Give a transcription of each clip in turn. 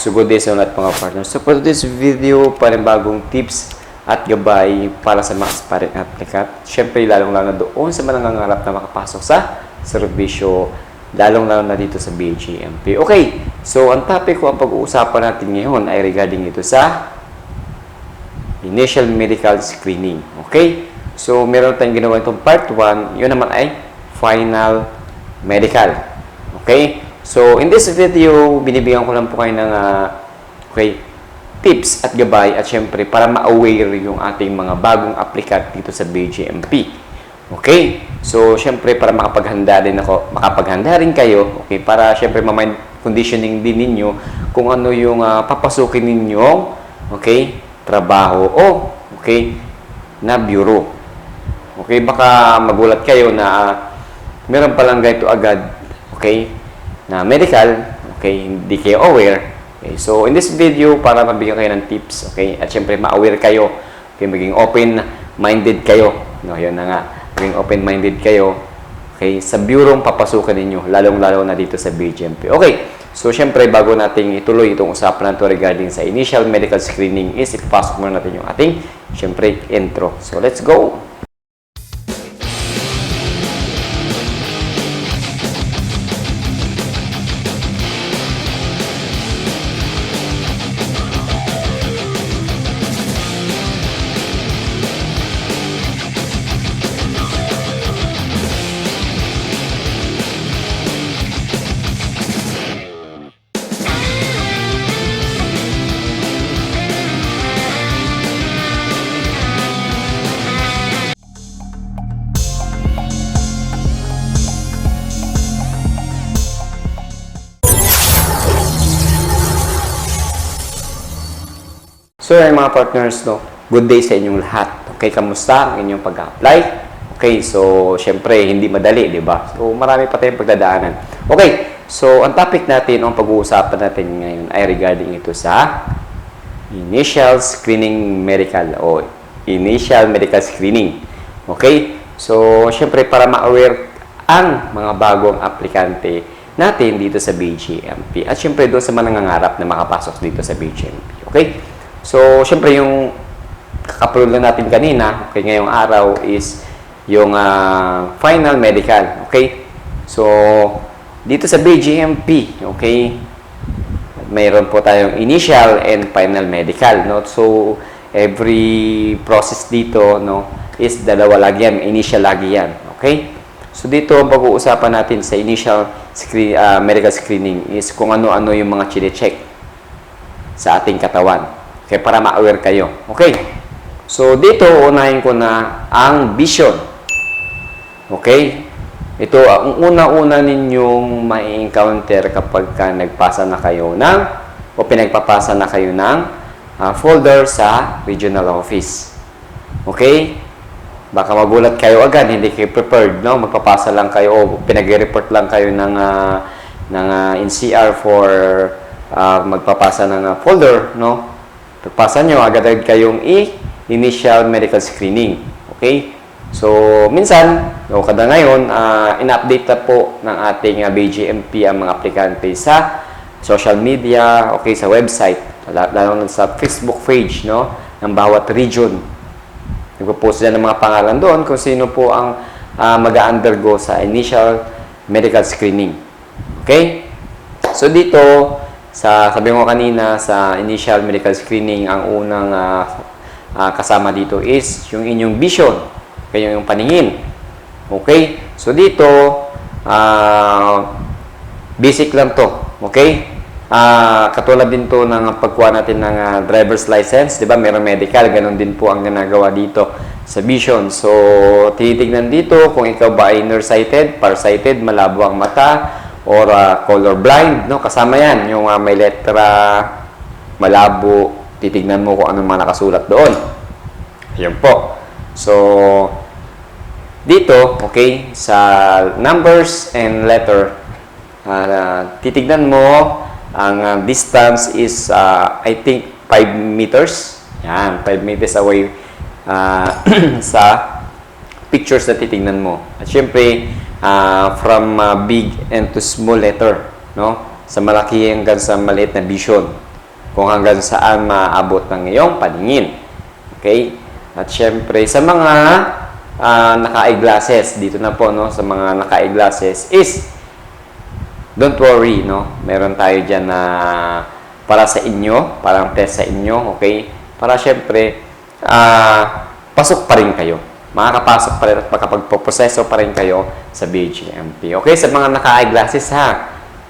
So good day sa lahat mga partners. So for this video, panibagong tips at gabay para sa mga aspiring applicant. Siyempre, lalong-lalo na doon sa mga nangangarap na makapasok sa serbisyo, lalong-lalo na dito sa BGMP. Okay, so ang topic ko ang pag-uusapan natin ngayon ay regarding ito sa initial medical screening. Okay? So, meron tayong ginawa itong part 1. Yun naman ay final medical. Okay? So, in this video, binibigyan ko lang po kayo ng ah, okay, tips at gabay at syempre para ma-aware yung ating mga bagong applicant dito sa BGMP. Okay? So, syempre para makapaghanda din ako, makapaghanda rin kayo, okay, para syempre ma-mind conditioning din ninyo kung ano yung ah, papasukin ninyong, okay, trabaho o, okay, na bureau. Okay, baka magulat kayo na ah, meron palang ganito agad, okay, na medical, okay, hindi kayo aware. Okay, so in this video, para mabigyan kayo ng tips, okay, at syempre ma-aware kayo, okay, maging open-minded kayo, no, yun na nga, maging open-minded kayo, okay, sa bureau papasukan ninyo, lalong-lalo na dito sa BGMP. Okay, so syempre, bago nating ituloy itong usapan na to regarding sa initial medical screening is, ipapasok muna natin yung ating, syempre, intro. So, let's go! Yung mga partners, no, good day sa inyong lahat. Okay, kamusta ang inyong pag-apply? Okay, so, syempre, hindi madali, di ba? So, marami pa tayong pagdadaanan. Okay, so, ang topic natin, ang pag-uusapan natin ngayon ay regarding ito sa initial screening medical o initial medical screening. Okay? So, syempre, para ma-aware ang mga bagong aplikante natin dito sa BGMP. At syempre, doon sa mga na makapasok dito sa BGMP. Okay? So, syempre, yung kakapulod lang natin kanina, okay, ngayong araw is yung ah, final medical. Okay? So, dito sa BGMP, okay, mayroon po tayong initial and final medical, no? So, every process dito, no, is dalawa lagi yan, initial lagi yan, okay? So, dito, ang pag-uusapan natin sa initial screen, ah, medical screening is kung ano-ano yung mga chine-check sa ating katawan. Okay, para ma-aware kayo. Okay? So, dito, unahin ko na ang vision. Okay? Ito, ang una-una ninyong ma-encounter kapag ka nagpasa na kayo ng o pinagpapasa na kayo ng ah, folder sa regional office. Okay? Baka magulat kayo agad, hindi kayo prepared, no? Magpapasa lang kayo o pinag-report lang kayo ng ah, ng ah, NCR for ah, magpapasa ng ah, folder, no? Pagpasa nyo, agad-agad kayong i-initial medical screening. Okay? So, minsan, o kada ngayon, ah, in-update na po ng ating ah, BGMP ang mga aplikante sa social media, okay, sa website, lalo na sa Facebook page, no, ng bawat region. Nagpo-post dyan ng mga pangalan doon kung sino po ang ah, mag-undergo sa initial medical screening. Okay? So, dito, sa sabi mo kanina, sa initial medical screening, ang unang ah, ah, kasama dito is yung inyong vision, kaya yung paningin. Okay? So dito, ah, basic lang to. Okay? Ah, katulad din to ng pagkuha natin ng ah, driver's license, 'di ba? Meron medical, ganun din po ang ginagawa dito sa vision. So, tinitingnan dito kung ikaw ba ay nearsighted, farsighted, malabo ang mata, or ah, color blind, no? Kasama 'yan, yung ah, may letra malabo, titignan mo kung anong mga nakasulat doon. Ayun po. So, dito, okay, sa numbers and letter, ah, titignan mo ang ah, distance is, ah, I think, 5 meters. Yan, 5 meters away ah, sa pictures na titignan mo. At syempre, ah, from ah, big and to small letter, no? Sa malaki hanggang sa maliit na vision. kung hanggang saan maabot ng iyong paningin. Okay? At syempre, sa mga ah, naka-eyeglasses, dito na po, no, sa mga naka-eyeglasses, is, don't worry, no, meron tayo dyan na para sa inyo, parang test sa inyo, okay? Para syempre, ah, pasok pa rin kayo. Makakapasok pa rin at makapagpoproseso pa rin kayo sa BGMP. Okay, sa mga naka-eyeglasses ha.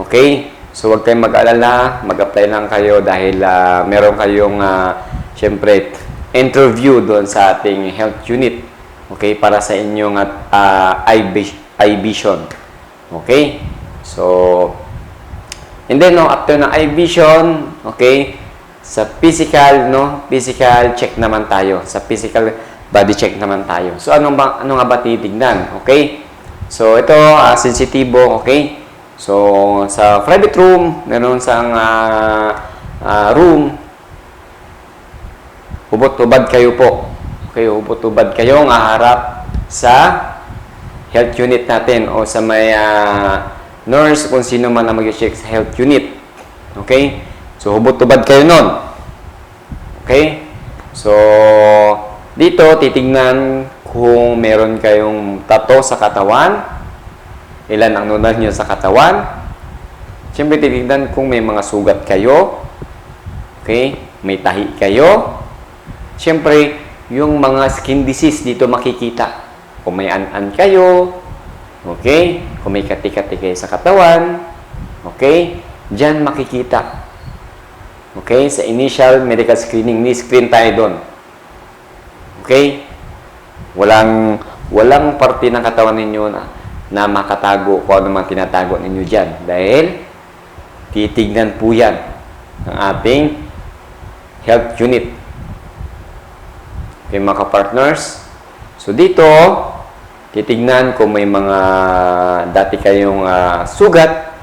Okay? So, huwag kayong mag-alala. Mag-apply lang kayo dahil ah, meron kayong, ah, syempre, interview doon sa ating health unit. Okay? Para sa inyong vis- eye vision. Okay? So, and then, no, after ng eye vision, okay, sa physical, no, physical check naman tayo. Sa physical body check naman tayo. So, anong ba, ano nga ba titignan? Okay? So, ito, ah, sensitibo, okay? So, sa private room, meron sa room, hubot-hubad kayo po. Okay, hubot-hubad kayo nga harap sa health unit natin o sa may ah, nurse kung sino man ang mag-check sa health unit. Okay? So, hubot-hubad kayo nun. Okay? So, dito, titignan kung meron kayong tato sa katawan, ilan ang nunal nyo sa katawan. Siyempre, titignan kung may mga sugat kayo. Okay? May tahi kayo. Siyempre, yung mga skin disease dito makikita. Kung may an-an kayo, okay? Kung may kati-kati kayo sa katawan, okay? Diyan makikita. Okay? Sa initial medical screening, ni-screen tayo doon. Okay? Walang walang parte ng katawan ninyo na, na makatago kung ano man tinatago ninyo dyan. Dahil titignan po yan ng ating health unit. Okay, mga partners So, dito, titignan kung may mga dati kayong ah, sugat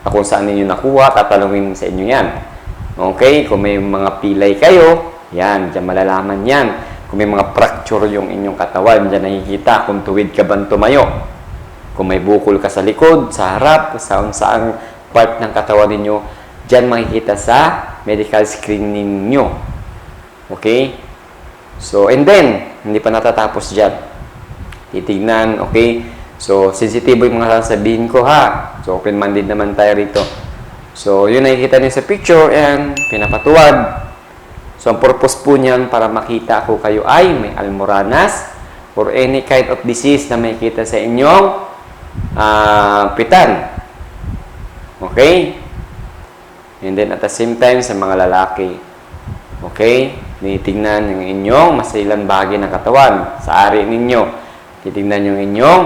na kung saan ninyo nakuha, tatalungin sa inyo yan. Okay? Kung may mga pilay kayo, yan, dyan malalaman yan. Kung may mga fracture yung inyong katawan, dyan nakikita kung tuwid ka bang tumayo. Kung may bukol ka sa likod, sa harap, sa saang part ng katawan ninyo, dyan makikita sa medical screening nyo. Okay? So, and then, hindi pa natatapos dyan. Titignan, okay? So, sensitibo yung mga sasabihin ko, ha? So, open-minded naman tayo rito. So, yun nakikita niyo sa picture and pinapatuwad. So, ang purpose po niyan para makita ko kayo ay may almoranas or any kind of disease na makikita sa inyong ah, pitan. Okay? And then, at the same time, sa mga lalaki. Okay? Tinitingnan yung inyong masilang bahagi ng katawan sa ari ninyo. Titingnan yung inyong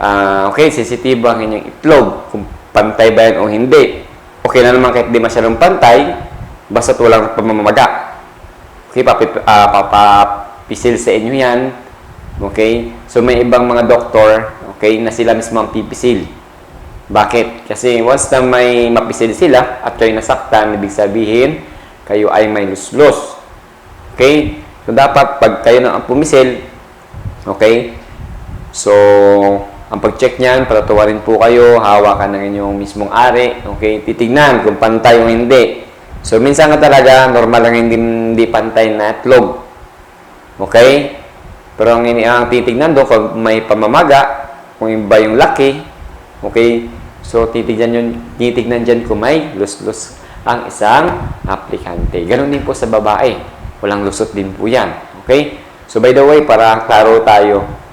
ah, okay, sensitibo ang inyong itlog kung pantay ba yan o hindi. Okay na naman kahit di masyadong pantay, basta walang pamamaga. Okay, papi, ah, papapisil sa inyo yan. Okay? So, may ibang mga doktor, okay, na sila mismo ang pipisil. Bakit? Kasi once na may mapisil sila at kayo nasaktan, ibig sabihin, kayo ay may luslus. Okay? So, dapat pag kayo na ang pumisil, okay? So, ang pag-check niyan, patatawarin po kayo, hawakan ng inyong mismong ari, okay? Titignan kung pantay o hindi. So, minsan nga talaga, normal lang hindi, hindi pantay na itlog. Okay? Pero ang, ang titignan doon, kung may pamamaga, kung iba yung laki, okay? So, titignan yun, titignan dyan kung may lus-lus ang isang aplikante. Ganon din po sa babae. Walang lusot din po yan. Okay? So, by the way, para klaro tayo,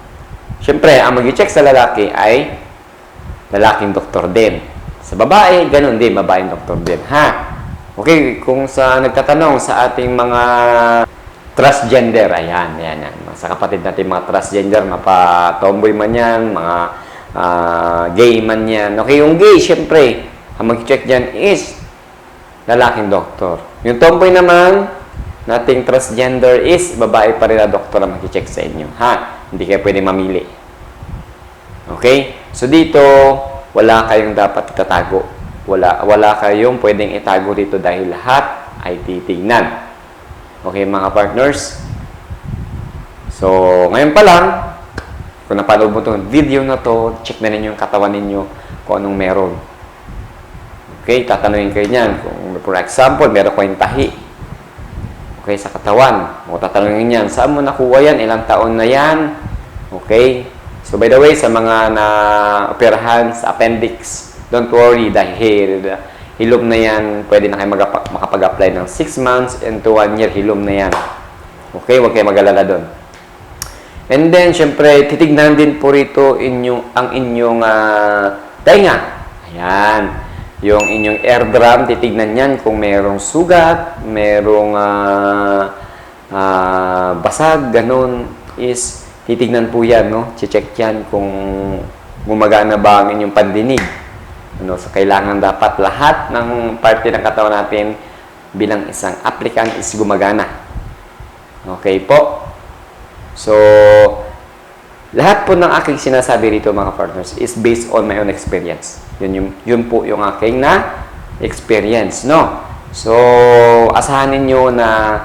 Siyempre, ang mag-check sa lalaki ay lalaking doktor din. Sa babae, ganun din, babaeng doktor din. Ha? Okay, kung sa nagtatanong sa ating mga transgender, ayan, ayan, ayan. Sa kapatid natin mga transgender, mapa tomboy man yan, mga ah, gay man yan. Okay, yung gay, siyempre, ang mag-check dyan is lalaking doktor. Yung tomboy naman, nating transgender is babae pa rin na doktor ang mag-check sa inyo. Ha? Hindi kayo pwede mamili. Okay? So dito, wala kayong dapat itatago. Wala, wala kayong pwedeng itago dito dahil lahat ay titignan. Okay, mga partners? So, ngayon pa lang, kung napanood mo itong video na to, check na ninyo yung katawan ninyo kung anong meron. Okay, tatanungin kayo niyan kung For example, meron kayong tahi. Okay, sa katawan. O tatanungin yan, saan mo nakuha yan? Ilang taon na yan? Okay? So, by the way, sa mga na-operahan sa appendix, don't worry dahil hilom na yan, pwede na kayo makapag-apply ng 6 months and to 1 year, hilom na yan. Okay, huwag kayo mag-alala doon. And then, syempre, titignan din po rito inyong, ang inyong ah, tenga. Ayan. Yung inyong air drum, titignan yan kung merong sugat, merong ah, ah, basag, ganun, is titignan po yan, no? Check yan kung gumagana ba ang inyong pandinig. Ano, so kailangan dapat lahat ng parte ng katawan natin bilang isang applicant is gumagana. Okay po? So, lahat po ng aking sinasabi rito mga partners is based on my own experience. Yun, yung, yun po yung aking na experience, no? So, asahan ninyo na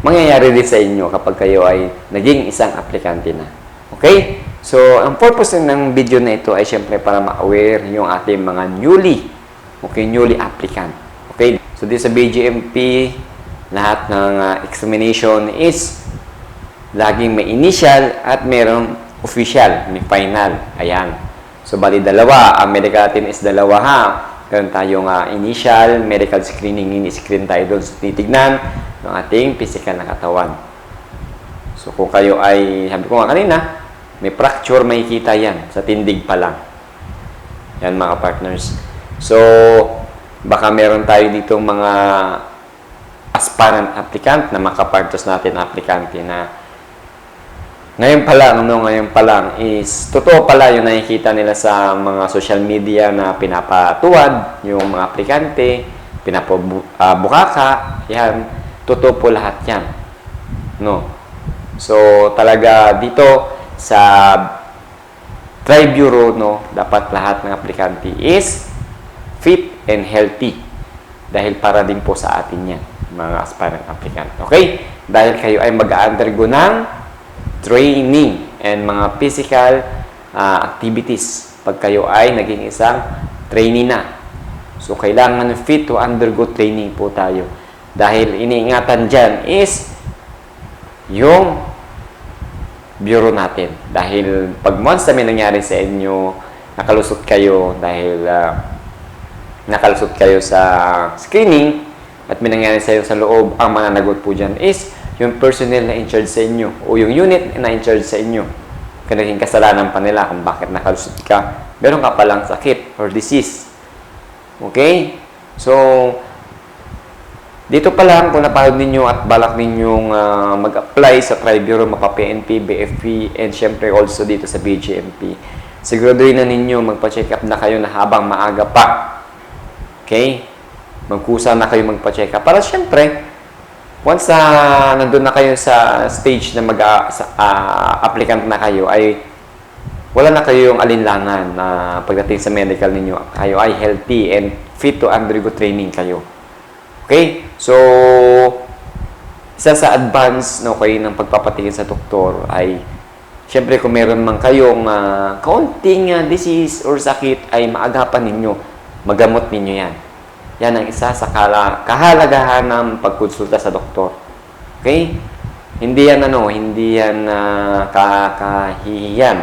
mangyayari din sa inyo kapag kayo ay naging isang aplikante na. Okay? So, ang purpose ng video na ito ay syempre para ma-aware yung ating mga newly, okay, newly applicant. Okay? So, dito sa BGMP, lahat ng ah, examination is laging may initial at merong official, may final. Ayan. So, bali dalawa. Ang medical team is dalawa ha. Meron tayong ah, initial, medical screening, ini-screen tayo doon. So, titignan ng ating physical na katawan. So, kung kayo ay, sabi ko nga kanina, may fracture, makikita yan sa tindig pa lang. Yan mga partners. So, baka meron tayo dito mga aspirant applicant na makapartos natin na aplikante na ngayon pa lang, no, ngayon pa lang is totoo pala yung nakikita nila sa mga social media na pinapatuwad yung mga aplikante, pinapabukaka, yan. Totoo po lahat yan. No. So, talaga dito sa Tri-Bureau, no, dapat lahat ng aplikante is fit and healthy. Dahil para din po sa atin yan, mga aspirant applicant. Okay? Dahil kayo ay mag-undergo ng training and mga physical ah, activities pag kayo ay naging isang trainee na. So, kailangan fit to undergo training po tayo. Dahil iniingatan dyan is yung bureau natin. Dahil pag once na may nangyari sa inyo, nakalusot kayo dahil ah, nakalusot kayo sa screening at may nangyari sa iyo sa loob, ang mananagot po dyan is yung personnel na in charge sa inyo o yung unit na in charge sa inyo. Kaya naging kasalanan pa nila kung bakit nakalusot ka. Meron ka palang sakit or disease. Okay? So, dito pa lang kung napahod ninyo at balak ninyong ah, mag-apply sa Tri-Bureau, mapa-PNP, BFP, and syempre also dito sa BGMP, siguraduhin na ninyo magpa-check up na kayo na habang maaga pa. Okay? Magkusa na kayo magpa-check up. Para syempre, once na nandun na kayo sa stage na mag ah, sa, ah, applicant na kayo, ay wala na kayong alinlangan na pagdating sa medical ninyo, kayo ay healthy and fit to undergo training kayo. Okay? So, isa sa advance no, kayo ng pagpapatingin sa doktor ay Siyempre, kung meron man kayong ah, kaunting ah, disease or sakit, ay maagapan ninyo, magamot ninyo yan. Yan ang isa sa kala, kahalagahan ng pagkonsulta sa doktor. Okay? Hindi yan ano, hindi yan uh, kakahihiyan.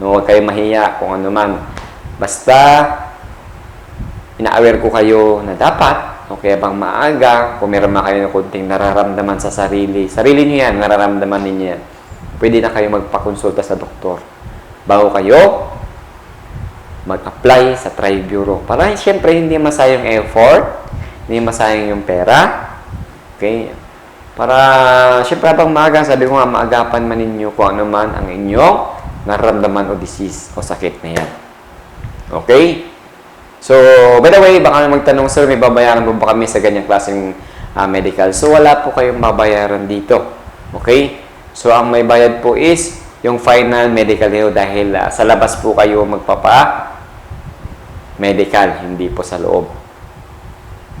No, huwag kayo mahiya kung ano man. Basta, ina-aware ko kayo na dapat, okay bang maaga, kung meron man kayo ng kunting nararamdaman sa sarili, sarili niyo yan, nararamdaman ninyo yan, pwede na kayo magpakonsulta sa doktor. Bago kayo mag-apply sa Tri-Bureau. Para siyempre hindi masayang effort, hindi masayang yung pera. Okay? Para siyempre habang maaga, sabi ko nga maagapan man ninyo kung ano man ang inyong nararamdaman o disease o sakit na yan. Okay? So, by the way, baka magtanong, sir, may babayaran po ba kami sa ganyang klaseng ah, medical? So, wala po kayong babayaran dito. Okay? So, ang may bayad po is yung final medical nyo dahil ah, sa labas po kayo magpapa medical, hindi po sa loob.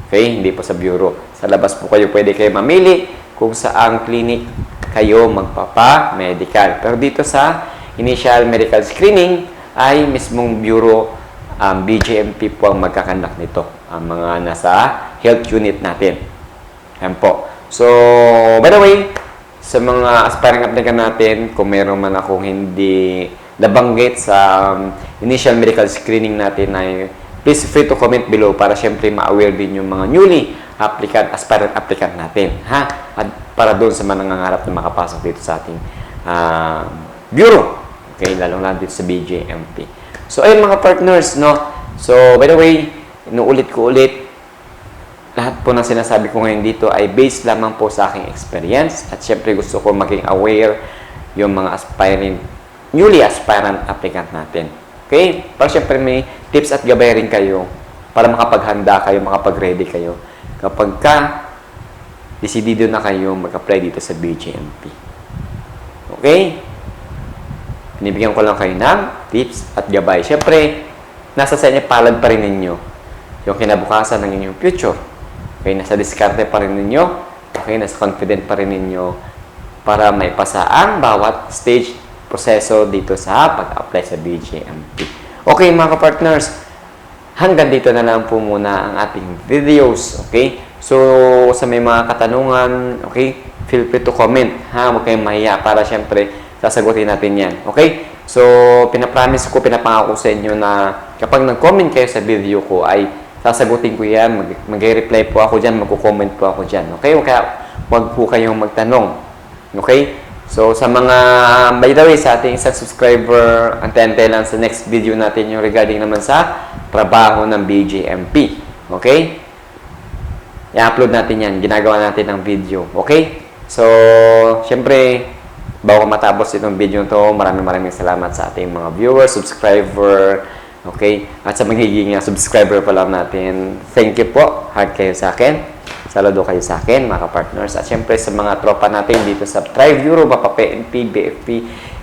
Okay? Hindi po sa bureau. Sa labas po kayo pwede kayo mamili kung saang clinic kayo magpapa-medical. Pero dito sa initial medical screening ay mismong bureau um, BGMP po ang magkakandak nito. ang mga nasa health unit natin. Yan po. So, by the way, sa mga aspiring applicant natin, kung meron man akong hindi nabanggit sa um, initial medical screening natin ay please free to comment below para syempre ma-aware din yung mga newly applicant, aspirant applicant natin. Ha? At para doon sa mga nangangarap na makapasok dito sa ating ah, bureau. Okay, lalong lang dito sa BJMP. So, ayun mga partners, no? So, by the way, inuulit ko ulit, lahat po ng sinasabi ko ngayon dito ay based lamang po sa aking experience at syempre gusto ko maging aware yung mga aspiring, newly aspirant applicant natin. Okay? Para syempre may tips at gabay rin kayo para makapaghanda kayo, makapag-ready kayo kapag ka desidido na kayo mag-apply dito sa BGMP. Okay? Binibigyan ko lang kayo ng tips at gabay. Syempre, nasa sa inyo palad pa rin ninyo yung kinabukasan ng inyong future. Okay, nasa diskarte pa rin ninyo. Okay, nasa confident pa rin ninyo para may pasa ang bawat stage proseso dito sa pag-apply sa BGMP. Okay, mga partners hanggang dito na lang po muna ang ating videos. Okay? So, sa may mga katanungan, okay, feel free to comment. Ha? Huwag kayong mahiya para syempre sasagutin natin yan. Okay? So, pinapromise ko, pinapangako sa inyo na kapag nag-comment kayo sa video ko ay sasagutin ko yan, mag- mag-reply po ako dyan, magko-comment po ako dyan. Okay? Huwag, huwag po kayong magtanong. Okay? So, sa mga, by the way, sa ating isang subscriber, antente lang sa next video natin yung regarding naman sa trabaho ng BJMP. Okay? I-upload natin yan. Ginagawa natin ng video. Okay? So, syempre, bago matapos itong video to, maraming maraming salamat sa ating mga viewers, subscriber, okay? At sa magiging uh, subscriber pa lang natin, thank you po. Hard kayo sa akin. Saludo kayo sa akin, mga partners. At syempre sa mga tropa natin dito sa Tribe Euro, Bapa PNP, BFP,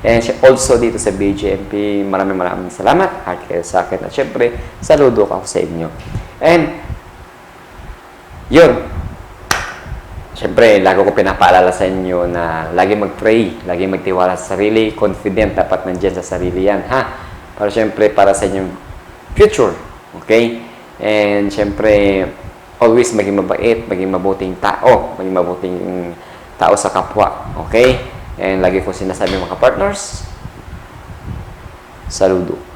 and also dito sa BGMP, maraming maraming salamat. Hard kayo sa akin. At syempre, saludo ako sa inyo. And, yun, Siyempre, lagi ko pinapaalala sa inyo na lagi mag-pray, lagi magtiwala sa sarili, confident dapat nandiyan sa sarili yan, ha? Para siyempre, para sa inyong future, okay? And siyempre, always maging mabait, maging mabuting tao, maging mabuting tao sa kapwa, okay? And lagi ko sinasabi mga partners, saludo.